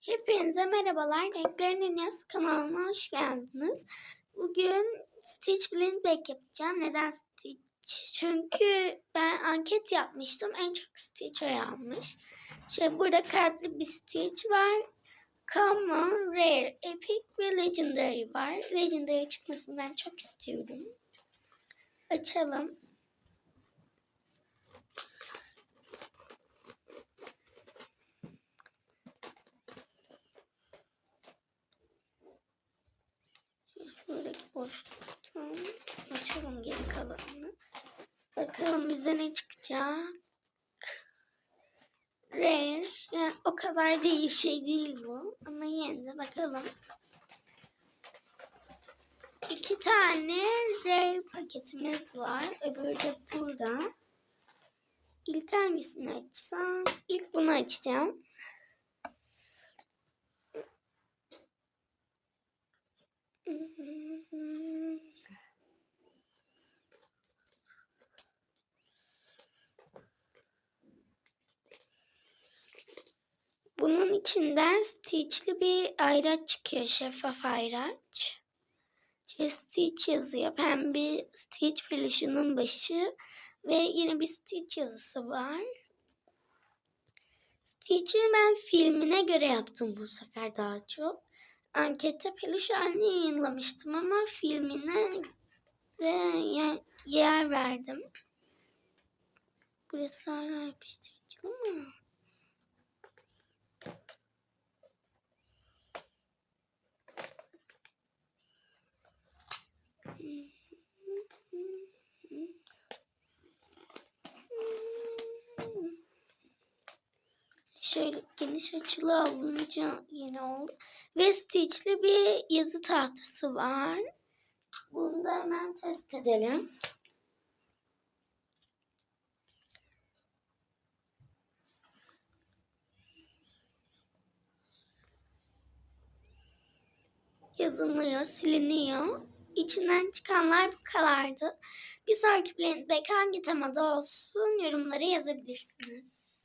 Hepinize merhabalar. Renklerin Dünyası kanalına hoş geldiniz. Bugün Stitch Blind Bag yapacağım. Neden Stitch? Çünkü ben anket yapmıştım. En çok Stitch o yapmış. Şöyle burada kalpli bir Stitch var. Common, Rare, Epic ve Legendary var. Legendary çıkmasını ben çok istiyorum. Açalım. Şuradaki boşluktan açalım geri kalanını. Bakalım bize ne çıkacak. Rare. Yani o kadar değil şey değil bu. Ama yine de bakalım. İki tane rare paketimiz var. Öbürü de burada. İlk hangisini açsam? İlk bunu açacağım. İçinden Stitch'li bir ayraç çıkıyor. Şeffaf ayraç. Şey Stitch yazıyor. Pembe Stitch peluşunun başı. Ve yine bir Stitch yazısı var. Stitch'i ben filmine göre yaptım bu sefer daha çok. Ankette peluş halini yayınlamıştım ama filmine de yer, verdim. Burası hala yapıştırıcılı mı? Şöyle geniş açılı alınca yine oldu. Ve Stitch'li bir yazı tahtası var. Bunu da hemen test edelim. Yazılıyor, siliniyor. İçinden çıkanlar bu kadardı. Bir sonraki Back hangi temada olsun yorumlara yazabilirsiniz.